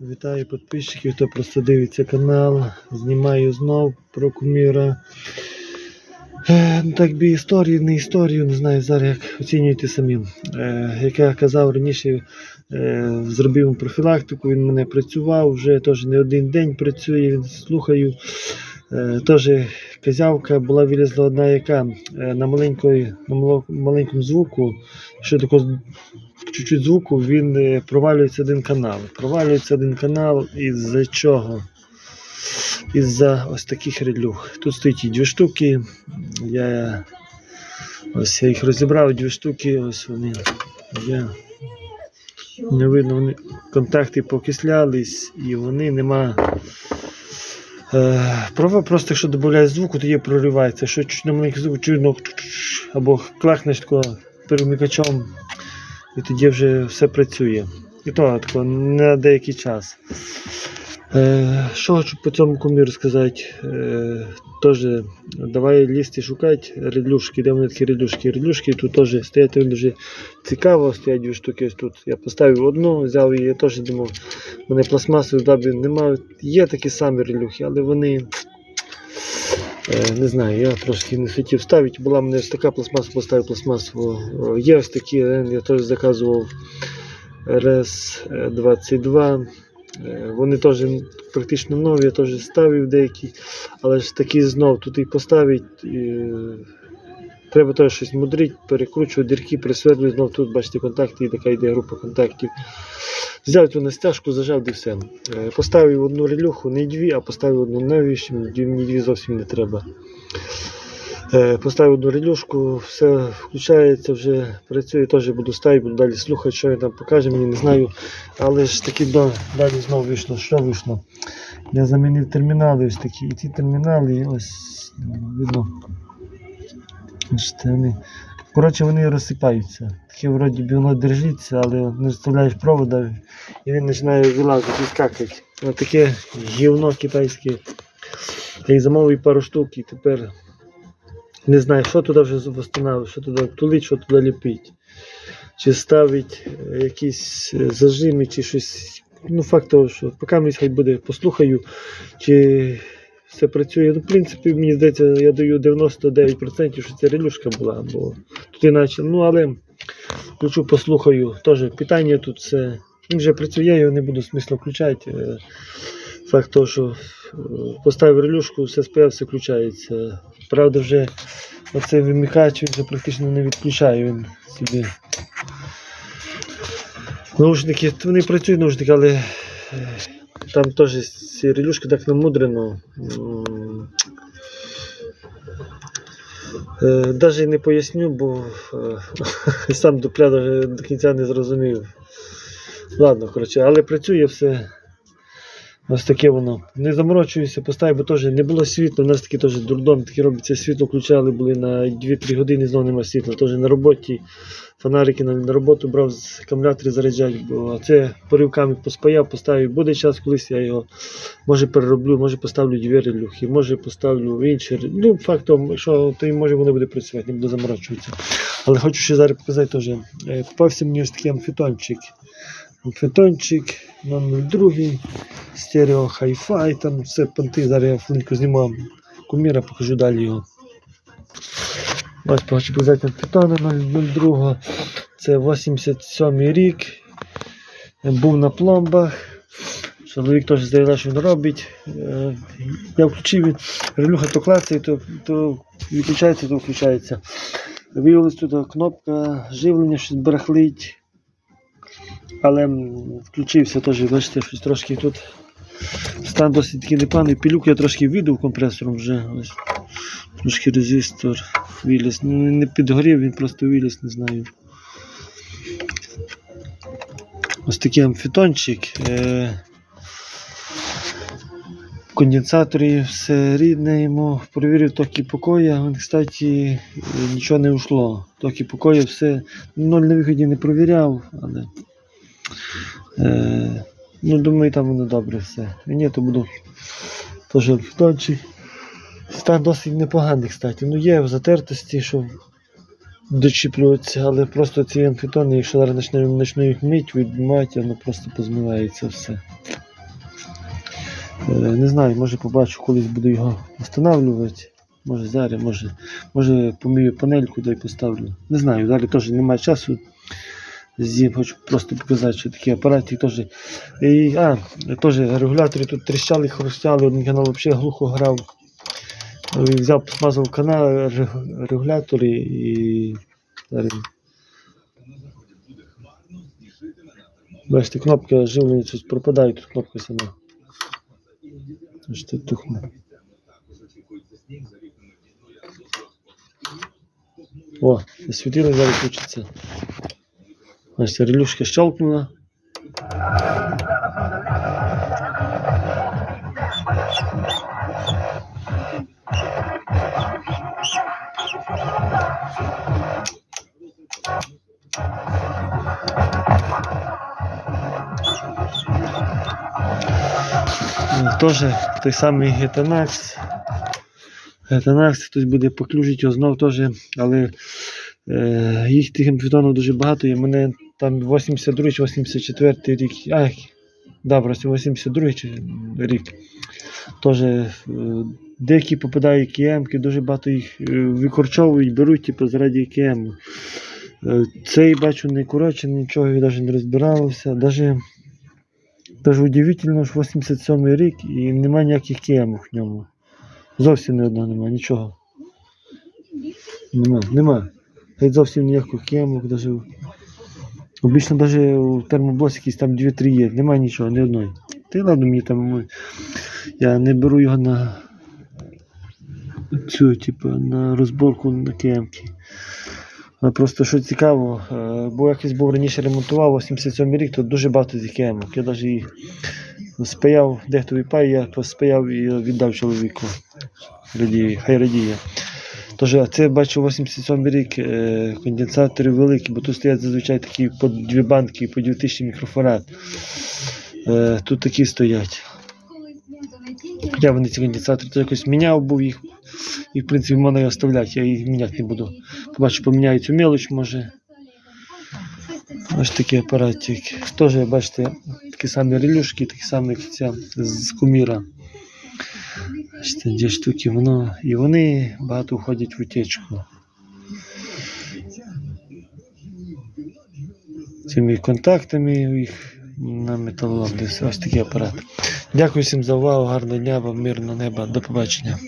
Вітаю підписчиків, хто просто дивиться канал. Знімаю знов про куміра. Е, так би історію, не історію, не знаю зараз як оцінюєте самі. Е, як я казав раніше, е, зробив профілактику, він мене працював, вже теж не один день працює, він слухаю. Е, теж козявка була вилізла одна яка е, на, маленької, на маленькому звуку, що таке чуть-чуть звуку, він е, провалюється один канал. Провалюється один канал із-за чого? Із-за ось таких редлюг. Тут стоїть і дві штуки. Я ось я їх розібрав, дві штуки, ось вони. Я, не видно, вони контакти покислялись і вони нема. Е, права просто, якщо додаєш звуку, тоді проривається. Що чуть на маленький звук чуйно або клахнеш такого перемикачом, і тоді вже все працює. І то тако, на деякий час. Е, що хочу по цьому куміру сказати? Е, теж давай лізти шукати редлюшки, де вони такі редлюшки. Редлюшки тут теж стоять дуже цікаво, стоять дві штуки тут. Я поставив одну, взяв її, теж думав, вони пластмасові дабі немає. Є такі самі релюхи, але вони. е, Не знаю, я трошки не хотів ставити. Була в мене ось така пластмаса, поставив пластмасову. Є ось такі, е, я теж заказував РС-22. Е, Вони теж практично нові, я теж ставив деякі, але ж такі знов тут і поставить. Треба теж щось мудрити, перекручувати дірки, присвердлювати, знов тут бачите контакти, і така йде група контактів. Взяв цю на стяжку, зажав і все. Е, Поставив одну релюху, не дві, а поставив одну навіщо, мені дві зовсім не треба. Е, Поставив одну релюшку, все включається, вже працює, теж буду ставити, буду далі слухати, що він там покаже, мені не знаю. Але ж таки далі знову вийшло, що вийшло. Я замінив термінали ось такі. І ці термінали, ось видно. Вони. Коротше, вони розсипаються. Таке вроді б воно держиться, але не вставляєш провода і він починає вилазити і скакати. Ось таке гівно китайське. Я їх замовив пару штук і тепер не знаю, що туди вже встановити, що туди тулить, що туди ліпить. Чи ставить е, якісь е, зажими, чи щось. Ну, факт того, що поки хай буде, послухаю, чи все працює. Ну, в принципі, мені здається, я даю 99%, що це релюшка була, бо тут іначе. Ну, але включу, послухаю. Теж питання тут все. Він вже працює, я його не буду смисло включати. Е, Факт того, що е, поставив релюшку, все спаяв, все включається. Правда, вже оцей вимикач вже практично не відключає він собі. Наушники, вони працюють наушники, але е, там теж ці релюшки так намудрено. М, е, не поясню, бо е, сам до пляда до кінця не зрозумів. Ладно, коротше, але працює все. Ось таке воно. Не заморочуюся, поставив, бо теж не було світла. У нас такі теж дурдом, такі робиться світло включали, були на 2-3 години, знову немає світла. Теж на роботі. Фонарики на, на роботу брав з акумулятори заряджати, бо це поривками поспаяв, поставив. Буде час, колись я його може перероблю, може поставлю релюхи, може поставлю інші. ре- Ну, фактом, що то й може воно буде працювати, не буду заморочуватися. Але хочу ще зараз показати теж. Е, Попався мені ось такий амфітончик. Амфітончик 002, стерео хай-фай, там все понти. Зараз я флинку знімав куміра, покажу далі його. Ось хочу показати амфітони 002. Це 87 рік. Був на пломбах. Чоловік теж заявляє, що він робить. Е, Я включив він, релюха то клацає, то, то виключається, то включається. Виявилось тут кнопка живлення, щось барахлить. Але включився теж, бачите, щось трошки тут. Стан досить такий непаний. Пілюк я трошки віддав компресором вже. Ось. Трошки резистор виліз. Ну, не підгорів, він просто виліз, не знаю. Ось такий амфітончик. Е- конденсаторі все рідне йому. Провірив токи покоя. Кстати, нічого не ушло. Токи покоя все. Ноль на виході не провіряв, але. Е, ну, думаю, там воно добре все. Ні, то буду теж амфітончик. Стан досить непоганий, кстати. Ну є в затертості, що дочіплюватися, але просто ці амфітони, якщо зараз почну їх мити, відмивати, воно просто позмивається все. Е, Не знаю, може побачу, колись буду його встановлювати. Може зараз, може, може помію панельку да поставлю. Не знаю, далі теж немає часу. З'їм, хочу просто показати, що такі апарати теж. І, а, теж регулятори тут тріщали, хрустяли, один канал взагалі глухо грав. Е, Взяв, смазав канал, регулятори і. Бачите, кнопка живлення щось пропадає, тут кнопка сама. Аж тут тухне. О, світило зараз включиться. Бачите, релюшка щелкнула. Теж той самий Getanex. Getanex, хтось буде поклюжити його знов теж, але е, їх тих комп'ютерів дуже багато, і мене там 82 чи 84 рік. А, да, просто 82 чи рік. Теж е, деякі попадають КМки, дуже багато їх е, викорчовують, беруть типу, заради КМ. Е, цей бачу не коротше, нічого я навіть не розбирався. Даже, даже удивительно, що 87 рік і немає ніяких кемок в ньому. Зовсім ні одного немає, нічого. Нема, нема. Геть зовсім ніяких кемок, даже. Обично навіть у термоблоці якісь там 2-3 є, немає нічого, ні одної. Й ладно, мені там. Я не беру його на цю, типу, на розборку на кемки. А просто що цікаво, е, бо якось був раніше ремонтував 87 рік, то дуже багато цих кемок. Я навіть їх спаяв, дехто випає, я поспаяв і віддав чоловіку. Радіє, хай радіє. Тож, це бачу 87 рік е, конденсатори великі, бо тут стоять зазвичай такі по дві банки, по 2000 мікрофарад. Е, тут такі стоять. Я вони ці конденсатори то якось міняв був їх. І в принципі можна оставляти, я їх міняти не буду. Побачу, поміняю цю мелоч може. Ось такий апаратик. Теж, бачите, такі самі релюшки, такі самі ця з куміра. Бачите, дві штуки воно. І вони багато входять в утечку. Цими контактами їх на металолом. Ось такий апарат. Дякую всім за увагу, гарного дня, вам мирного неба. До побачення.